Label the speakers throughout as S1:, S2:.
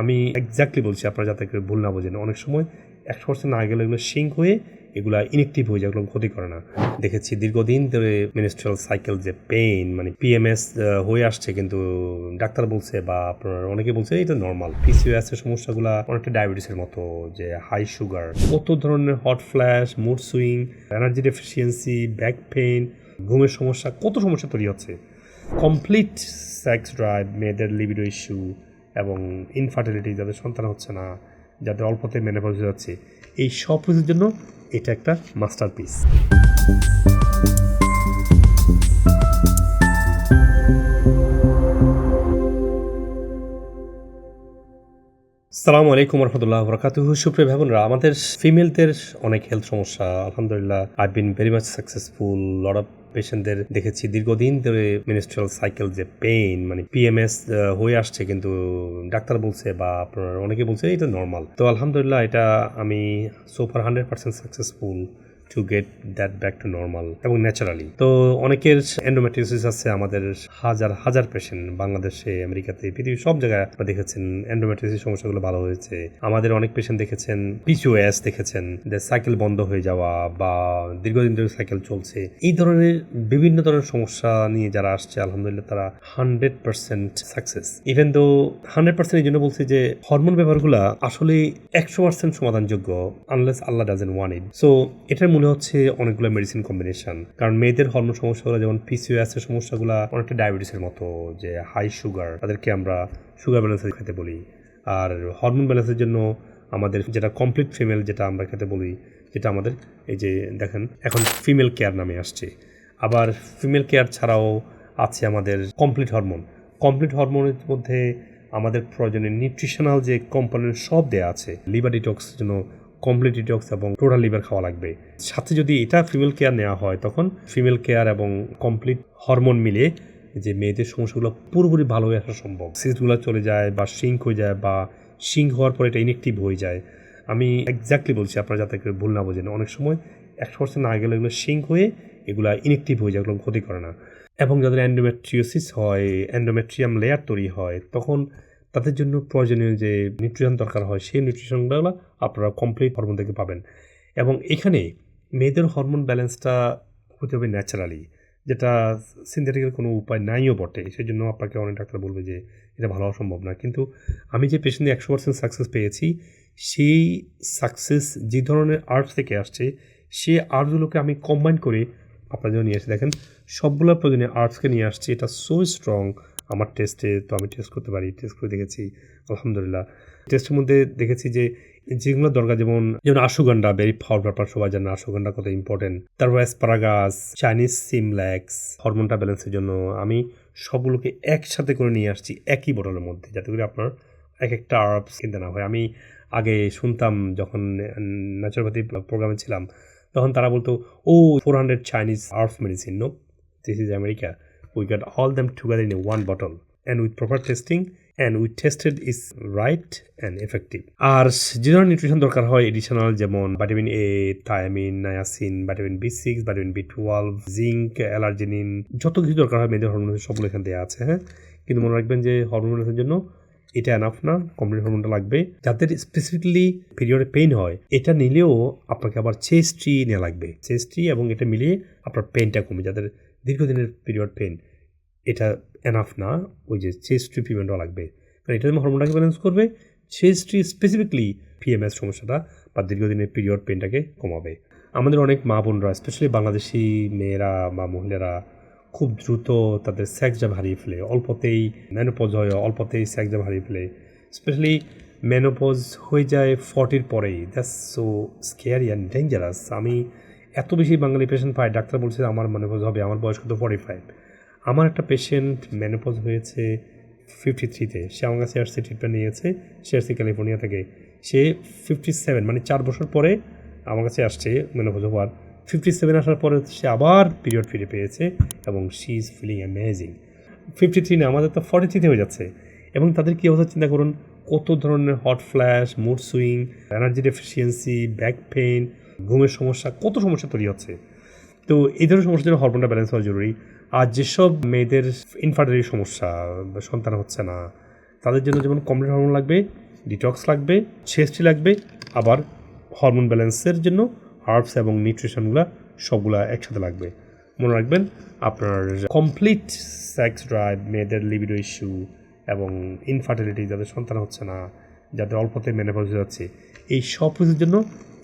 S1: আমি এক্স্যাক্টলি বলছি, আপনারা যাতে করে ভুল না বোঝেন। অনেক সময় একশো পার্সেন্ট না গেলে এগুলো সিঙ্ক হয়ে এগুলা ইনেকটিভ হয়ে যায়, এগুলো ক্ষতি করে না। দেখেছি দীর্ঘদিন ধরে মিনিস্ট্রাল সাইকেল যে পেইন মানে পিএমএস হয়ে আসছে, কিন্তু ডাক্তার বলছে বা আপনার অনেকে বলছে এটা নর্মাল পিসিওএস এর সমস্যাগুলো অনেকটা ডায়াবেটিসের মতো, যে হাই সুগার কত ধরনের hot flash mood swing energy deficiency back pain ঘুমের সমস্যা, কত সমস্যা তৈরি হচ্ছে। কমপ্লিট সেক্স ড্রাইভ মেয়েদের লিবিডো ইস্যু এবং ইনফার্টিলিটি যাদের সন্তান হচ্ছে না, যাদের অল্পতে মেনে পৌঁছে যাচ্ছে, এই সব কিছুর জন্য এটা একটা মাস্টারপিস সালামু আলাইকুম রহমতুল্লাহ বরকাতুহ। সুপ্রিয় ভাবনরা আমাদের ফিমেলদের অনেক হেলথ সমস্যা, আলহামদুলিল্লাহ I been very much successful lot of পেশেন্টদের দেখেছি দীর্ঘদিন ধরে মিনিস্ট্রাল সাইকেল যে পেইন মানে পিএমএস হয়ে আসছে কিন্তু ডাক্তার বলছে বা আপনার অনেকে বলছে এটা নর্মাল তো আলহামদুলিল্লাহ এটা আমি super hundred percent successful to get that back to normal এবং ন্যাচারালি তো অনেকের এন্ডোমেট্রিওসিস আছে আমাদের হাজার হাজার পেশেন্ট বাংলাদেশে, আমেরিকাতে, পৃথিবীর সব জায়গায় আপনারা দেখেছেন এন্ডোমেট্রিওসিস সমস্যাগুলো ভালো হয়েছে। আমাদের অনেক পেশেন্ট দেখেছেন পিসিওএস দেখেছেন, যে সাইকেল বন্ধ হয়ে যাওয়া বা দীর্ঘদিন ধরে সাইকেল চলছে। এই ধরনের বিভিন্ন ধরনের সমস্যা নিয়ে যারা আসছে, আলহামদুলিল্লাহ তারা হান্ড্রেড পার্সেন্ট সাকসেস ইভেন তো হান্ড্রেড পার্সেন্ট এই জন্য বলছে যে হরমোন ব্যবহারগুলো আসলে একশো percent সমাধানযোগ্য unless Allah doesn't want it so এটার মূলে হচ্ছে অনেকগুলো মেডিসিন কম্বিনেশন কারণ মেয়েদের হরমোন সমস্যাগুলো যেমন পিসিওএস এর সমস্যাগুলো, অনেকটা ডায়াবেটিসের মতো, যে হাই সুগার তাদেরকে আমরা সুগার ব্যালেন্সের খেতে বলি। আর হরমোন ব্যালেন্সের জন্য আমাদের যেটা কমপ্লিট ফিমেল যেটা আমরা খেতে বলি, যেটা আমাদের এই যে দেখেন, এখন ফিমেল কেয়ার নামে আসছে। আবার ফিমেল কেয়ার ছাড়াও আছে আমাদের কমপ্লিট হরমোন কমপ্লিট হরমোনের মধ্যে আমাদের প্রয়োজনে নিউট্রিশনাল যে কম্পোনেন্ট সব দেওয়া আছে লিভার ডিটক্সের জন্য কমপ্লিট ডিটক্স এবং টোটাল লিভার খাওয়া লাগবে। সাথে যদি এটা ফিমেল কেয়ার নেওয়া হয়, তখন ফিমেল কেয়ার এবং কমপ্লিট হরমোন মিলে যে মেয়েদের সমস্যাগুলো পুরোপুরি ভালো হয়ে আসা সম্ভব। সিসগুলো চলে যায় বা সিঙ্ক হয়ে যায় বা সিঙ্ক হওয়ার পরে এটা ইনেকটিভ হয়ে যায়। আমি এক্স্যাক্টলি বলছি, আপনারা যাতে করে ভুল না বোঝেন। অনেক সময় একশো পার্সেন্ট না গেলে এগুলো সিঙ্ক হয়ে এগুলো ইনেকটিভ হয়ে যায় এগুলো ক্ষতি করে না। এবং যাদের অ্যান্ডোমেট্রিওসিস হয় অ্যান্ডোমেট্রিয়াম লেয়ার তৈরি হয়, তখন তাদের জন্য প্রয়োজনীয় যে নিউট্রিশন দরকার হয়, সেই নিউট্রিশনগুলো আপনারা কমপ্লিট হরমোন থেকে পাবেন। এবং এখানে মেয়েদের হরমোন ব্যালেন্সটা হতে হবে ন্যাচারালি যেটা সিনথেটিকের কোনো উপায় নাইও বটে। সেই জন্য আপনাকে অনেক ডাক্তার বলবে যে, এটা ভালো হওয়া সম্ভব না। কিন্তু আমি যে পেশেন্টে একশো পার্সেন্ট সাকসেস পেয়েছি, সেই সাকসেস যে ধরনের আর্টস থেকে আসছে সেই আর্টসগুলোকে আমি কম্বাইন করে আপনার জন্য নিয়ে আসছি দেখেন, সবগুলো প্রয়োজনীয় আর্টসকে নিয়ে আসছি, এটা সো স্ট্রং আমার টেস্টে তো আমি টেস্ট করতে পারি টেস্ট করে দেখেছি, আলহামদুলিল্লাহ। টেস্টের মধ্যে দেখেছি যে, যেগুলো দরকার, যেমন যেমন আশুগন্ডা ভেরি ফাউল ব্যাপার সবাই জানে আশুগন্ডা কত ইম্পর্টেন্ট তারপর অ্যাসপারাগাস চাইনিজ সিমল্যাক্স হরমোনটা ব্যালেন্সের জন্য আমি সবগুলোকে একসাথে করে নিয়ে আসছি, একই বোতলের মধ্যে, যাতে করে আপনার এক একটা আর্বস কিনতে না হয়। আমি আগে শুনতাম যখন ন্যাচুরোপ্যাথি প্রোগ্রামে ছিলাম, তখন তারা বলতো, ও four hundred Chinese herbs medicine no this is America we got all them together in one bottle. And with proper testing, and we tested is right and effective. আর যে ধরনের নিউট্রিশন দরকার হয় এডিশনাল যেমন vitamin A thiamine niacin vitamin B six vitamin B twelve zinc L arginine যত কিছু দরকার হয় মেয়েদের হরমোন সবগুলো এখানে দেওয়া আছে হ্যাঁ? কিন্তু মনে রাখবেন যে হরমোনের জন্য এটা এনাফ না কমপ্লিট হরমোনটা লাগবে। যাদের স্পেসিফিকলি পিরিয়ডে পেইন হয়, এটা নিলেও আপনাকে আবার চেস্ট্রি নেওয়া লাগবে। চেস্ট্রি এবং এটা মিলিয়ে আপনার পেইনটা কমে। যাদের দীর্ঘদিনের পিরিয়ড পেন এটা এনাফ না, ওই যে চেস্ট ট্রিটমেন্টও লাগবে। কারণ এটা যেমন হরমোনটাকে ব্যালেন্স করবে চেস্ট্রি স্পেসিফিকলি পিএমএস সমস্যাটা বা দীর্ঘদিনের পিরিয়ড পেনটাকে কমাবে। আমাদের অনেক মা বোনরা স্পেশালি বাংলাদেশি মেয়েরা বা মহিলারা, খুব দ্রুত তাদের সেক্স জাব হারিয়ে ফেলে। অল্পতেই ম্যানোপজ হয়, অল্পতেই সেক্স জাব হারিয়ে ফেলে। স্পেশালি ম্যানোপজ হয়ে যায় ফর্টির পরেই। That's so scary and dangerous আমি এত বেশি বাঙালি পেশেন্ট পাই ডাক্তার বলছে আমার মেনোপজ হবে, আমার বয়স কত ফর্টি ফাইভ আমার একটা পেশেন্ট মেনোপজ হয়েছে ফিফটি থ্রিতে সে আমার কাছে আসছে ট্রিটমেন্ট নিয়েছে সে আসছে ক্যালিফোর্নিয়া থেকে। সে ফিফটি সেভেন মানে চার বছর পরে আমার কাছে আসছে মেনোপজ হওয়ার। ফিফটি সেভেন আসার পরে সে আবার পিরিয়ড ফিরে পেয়েছে এবং she is feeling amazing fifty three না, আমাদের তো ফর্টি থ্রিতে হয়ে যাচ্ছে। এবং তাদের কী অবস্থা চিন্তা করুন, কত ধরনের hot flash mood swing energy deficiency back pain ঘুমের সমস্যা, কত সমস্যা তৈরি হচ্ছে। তো এই ধরনের সমস্যার জন্য হরমোনটা ব্যালেন্স হওয়া জরুরি। আর যেসব মেয়েদের ইনফার্টিলিটি সমস্যা সন্তান হচ্ছে না, তাদের জন্য যেমন কমপ্লিট হরমোন লাগবে ডিটক্স লাগবে ছেস্টি লাগবে, আবার হরমোন ব্যালেন্সের জন্য হার্বস এবং নিউট্রিশনগুলো সবগুলা একসাথে লাগবে। মনে রাখবেন, আপনার কমপ্লিট সেক্স ড্রাইভ মেয়েদের লিবিডো ইস্যু এবং ইনফার্টিলিটি যাদের সন্তান হচ্ছে না, যাদের অল্পতে মেনেপজ যাচ্ছে এই সব কিছুর জন্য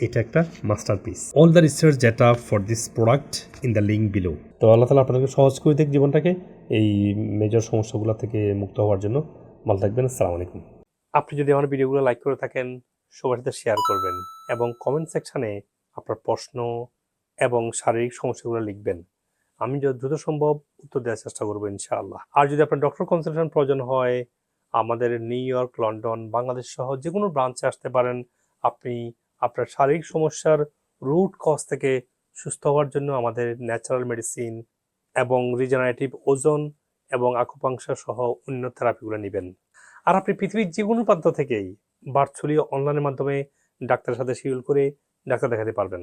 S1: এটা একটা master piece all the research data for this product in the link below তো আল্লাহ তালা আপনাদেরকে সহজ করে দেখ জীবনটাকে এই মেজর সমস্যাগুলো থেকে মুক্ত হওয়ার জন্য। ভালো থাকবেন, আসসালামু আলাইকুম। আপনি যদি আমার ভিডিওগুলো লাইক করে থাকেন, সবার সাথে শেয়ার করবেন এবং কমেন্ট সেকশানে আপনার প্রশ্ন এবং শারীরিক সমস্যাগুলো লিখবেন। আমি যত দ্রুত সম্ভব উত্তর দেওয়ার চেষ্টা করব ইনশাআল্লাহ। আর যদি আপনার ডক্টর কনসালটেশন প্রয়োজন হয়, আমাদের নিউ ইয়র্ক, লন্ডন, বাংলাদেশ সহ যে কোনো ব্রাঞ্চে আসতে পারেন আপনি আপনার শারীরিক সমস্যার রুট কজ থেকে সুস্থ হওয়ার জন্য আমাদের ন্যাচারাল মেডিসিন এবং রিজেনারেটিভ ওজন এবং আকুপাংশা সহ অন্য থেরাপিগুলো নেবেন। আর আপনি পৃথিবীর যে কোনো প্রান্ত থেকেই ভার্চুয়ালি অনলাইনের মাধ্যমে ডাক্তারের সাথে শিডিউল করে ডাক্তার দেখাতে পারবেন।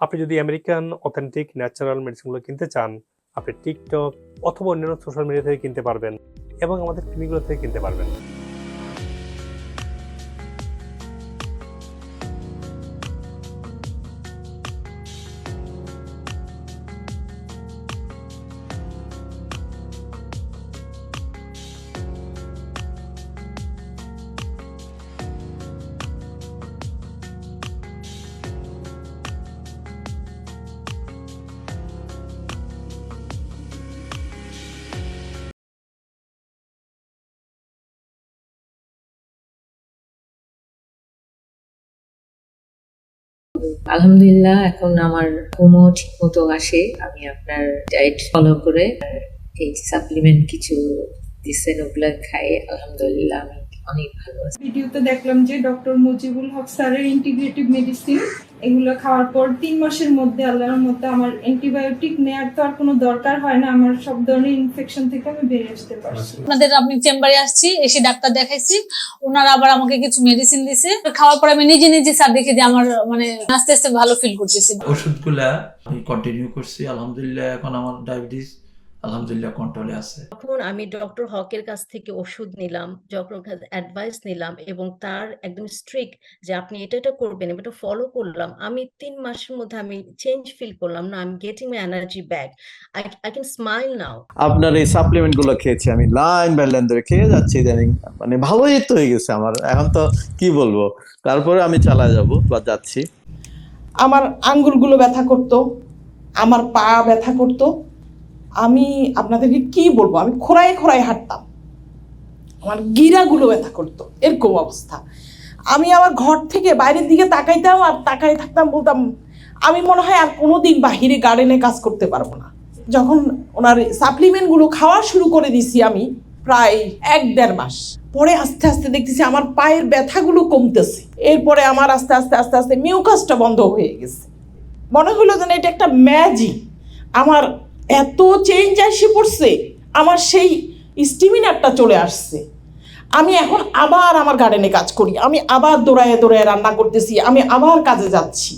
S1: আপনি যদি আমেরিকান অথেন্টিক ন্যাচারাল মেডিসিনগুলো কিনতে চান, আপনি টিকটক অথবা অন্যান্য সোশ্যাল মিডিয়া থেকে কিনতে পারবেন এবং আমাদের ক্লিনিকগুলো থেকে কিনতে পারবেন।
S2: আলহামদুলিল্লাহ, এখন আমার ঘুমও ঠিক মতো আসে। আমি আপনার ডায়েট ফলো করে এই সাপ্লিমেন্ট কিছু দিচ্ছেন ওগুলো খাই। আলহামদুলিল্লাহ, আমি অনেক ভালো আছি।
S3: ভিডিওতে দেখলাম যে ডক্টর মুজিবুল হক স্যারের ইন্টিগ্রেটিভ মেডিসিন এগুলো খাওয়ার পর তিন মাসের মধ্যে আল্লাহর মধ্যে আমার অ্যান্টিবায়োটিক নেওয়ার তো আর কোনো দরকার হয় না আমার সব ধরনের ইনফেকশন থেকে আমি বেরিয়ে আসতে পারছি।
S4: আপনাদের আপনি চেম্বারে আসছি এসে ডাক্তার দেখাইছি ওনারা আবার আমাকে কিছু মেডিসিন দিছে। খাওয়ার পর আমি নিজে নিজে স্যার দেখে যে আমার মানে আস্তে আস্তে ভালো ফিল করতেছি।
S5: ওষুধগুলা আমি কন্টিনিউ করছি আলহামদুলিল্লাহ এখন আমার ডায়াবেটিস আলহামদুলিল্লাহ কন্ট্রোলে আছে।
S6: তখন আমি ডক্টর হকের কাছ থেকে ওষুধ নিলাম ডক্টর অ্যাডভাইস নিলাম এবং তার একদম স্ট্রিক্ট যে আপনি এটা এটা করবেন এটা ফলো করলাম। আমি তিন মাসের মধ্যে আমি চেঞ্জ ফিল করলাম না আমি getting my energy back I I can smile now
S7: আপনার এই সাপ্লিমেন্টগুলো খেয়েছি আমি লাইন বাই লাইন ধরে খেয়ে যাচ্ছি ইদানিং। মানে ভালোই তো হয়ে গেছে আমার। এখন তো কি বলব? তারপরে আমি চালা যাব বা যাচ্ছি।
S8: আমার আঙ্গুলগুলো ব্যথা করতো আমার পা ব্যথা করতো আমি আপনাদেরকে কি বলব? আমি খোড়ায় খোড়ায় হাঁটতাম। আমার গিরাগুলো ব্যথা করতো। এরকম অবস্থা। আমি আমার ঘর থেকে বাইরের দিকে তাকাইতাম আর তাকাই থাকতাম বলতাম, আমি মনে হয় আর কোনো দিন বাহিরে গার্ডেনে কাজ করতে পারব না। যখন ওনার সাপ্লিমেন্টগুলো খাওয়া শুরু করে দিছি আমি প্রায় এক দেড় মাস। পরে আস্তে আস্তে দেখতেছি আমার পায়ের ব্যথাগুলো কমতেছে। এরপরে আমার আস্তে আস্তে আস্তে আস্তে মিউকাসটা বন্ধ হয়ে গেছে। মনে হলো যেন এটা একটা ম্যাজিক আমার এত চেঞ্জ আসে পড়ছে, আমার সেই স্টিমিনারটা চলে আসছে। আমি এখন আবার আমার গার্ডেনে কাজ করি, আমি আবার দৌড়ায় দৌড়ায় রান্না করতেছি, আমি আবার কাজে যাচ্ছি।